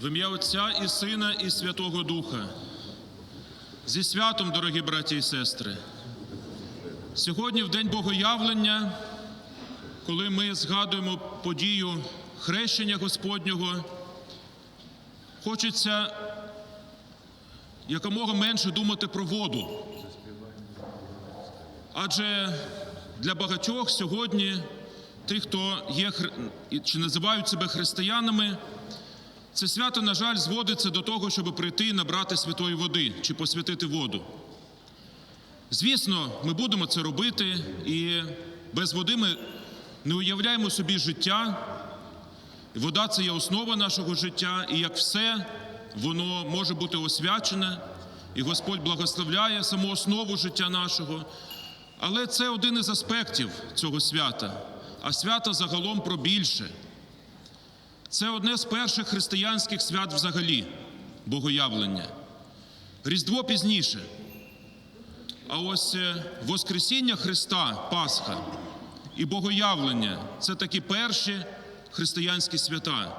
В ім'я Отця і Сина, і Святого Духа. Зі святом, дорогі браті і сестри. Сьогодні, в День Богоявлення, коли ми згадуємо подію хрещення Господнього, хочеться якомога менше думати про воду. Адже для багатьох сьогодні, тих, хто є чи називають себе християнами, це свято, на жаль, зводиться до того, щоб прийти і набрати святої води чи посвятити воду. Звісно, ми будемо це робити, і без води ми не уявляємо собі життя. Вода це є основа нашого життя, і як все, воно може бути освячене, і Господь благословляє саму основу життя нашого. Але це один із аспектів цього свята, а свято загалом про більше. Це одне з перших християнських свят взагалі богоявлення. Різдво пізніше. А ось е, Воскресіння Христа, Пасха і Богоявлення це такі перші християнські свята.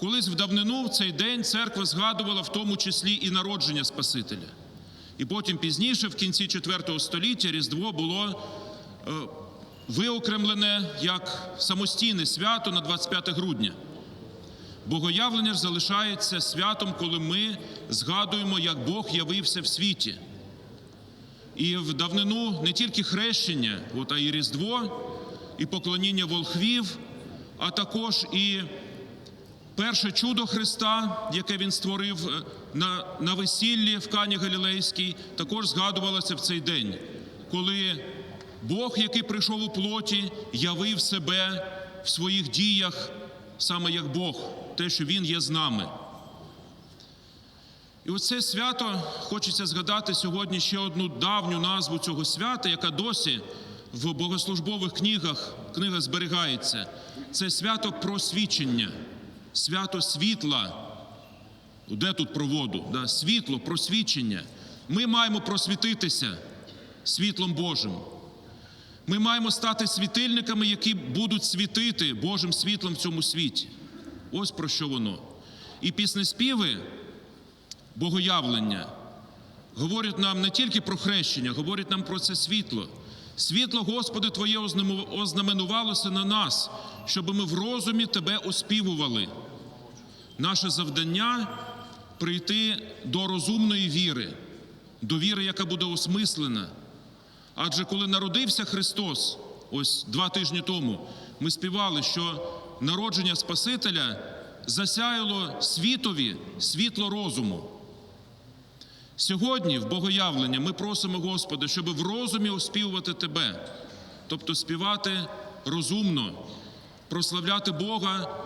Колись в давнину в цей день церква згадувала в тому числі і народження Спасителя. І потім пізніше, в кінці IV століття, Різдво було е, виокремлене як самостійне свято на 25 грудня. Богоявлення ж залишається святом, коли ми згадуємо, як Бог явився в світі. І в давнину не тільки хрещення, от, а й Різдво, і поклоніння волхвів, а також і перше чудо Христа, яке Він створив е, на, на весіллі в Кані Галілейській, також згадувалося в цей день, коли Бог, який прийшов у плоті, явив себе в своїх діях саме як Бог, те, що Він є з нами. І оце свято хочеться згадати сьогодні ще одну давню назву цього свята, яка досі в богослужбових книгах, книгах зберігається. Це свято просвічення, свято світла. Де тут про воду? Да? Світло, просвічення. Ми маємо просвітитися світлом Божим. Ми маємо стати світильниками, які будуть світити Божим світлом в цьому світі. Ось про що воно. І піснеспіви богоявлення говорять нам не тільки про хрещення, говорять нам про це світло. Світло, Господи, Твоє ознаменувалося на нас, щоб ми в розумі Тебе оспівували. Наше завдання прийти до розумної віри, до віри, яка буде осмислена. Адже коли народився Христос, ось два тижні тому, ми співали, що народження Спасителя засяяло світові світло розуму. Сьогодні, в Богоявлення, ми просимо Господа, щоб в розумі оспівувати Тебе, тобто співати розумно, прославляти Бога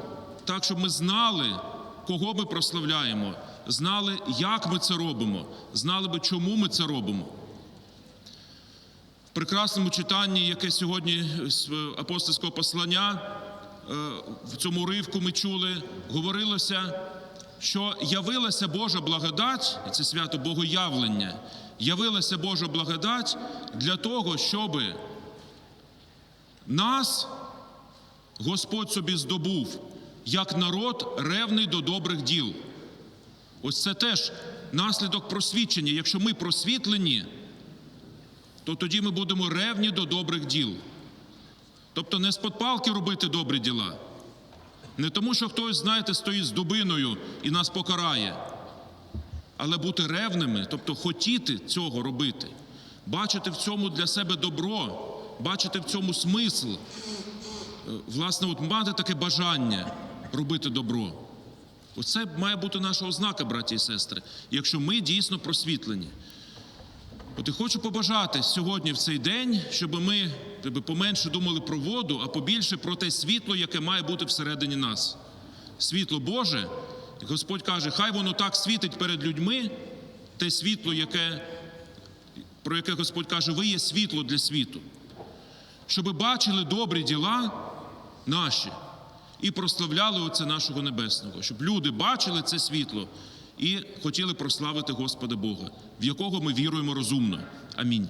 так, щоб ми знали, кого ми прославляємо, знали, як ми це робимо, знали би, чому ми це робимо. Прекрасному читанні, яке сьогодні з апостольського послання, е, в цьому уривку ми чули, говорилося, що явилася Божа благодать, і це свято Богоявлення, явилася Божа благодать для того, щоб нас Господь собі здобув як народ ревний до добрих діл. Ось це теж наслідок просвідчення. Якщо ми просвітлені, то тоді ми будемо ревні до добрих діл. Тобто не з-под палки робити добрі діла, не тому, що хтось, знаєте, стоїть з дубиною і нас покарає, але бути ревними, тобто хотіти цього робити, бачити в цьому для себе добро, бачити в цьому смисл, Е, власне, от мати таке бажання робити добро. Оце має бути наша ознака, браті і сестри, якщо ми дійсно просвітлені. От і хочу побажати сьогодні в цей день, щоб ми якби, поменше думали про воду, а побільше про те світло, яке має бути всередині нас. Світло Боже, і Господь каже, хай воно так світить перед людьми, те світло, яке, про яке Господь каже, ви є світло для світу. Щоб бачили добрі діла наші і прославляли оце нашого небесного, щоб люди бачили це світло і хотіли прославити Господа Бога, в якого ми віруємо розумно. Амінь.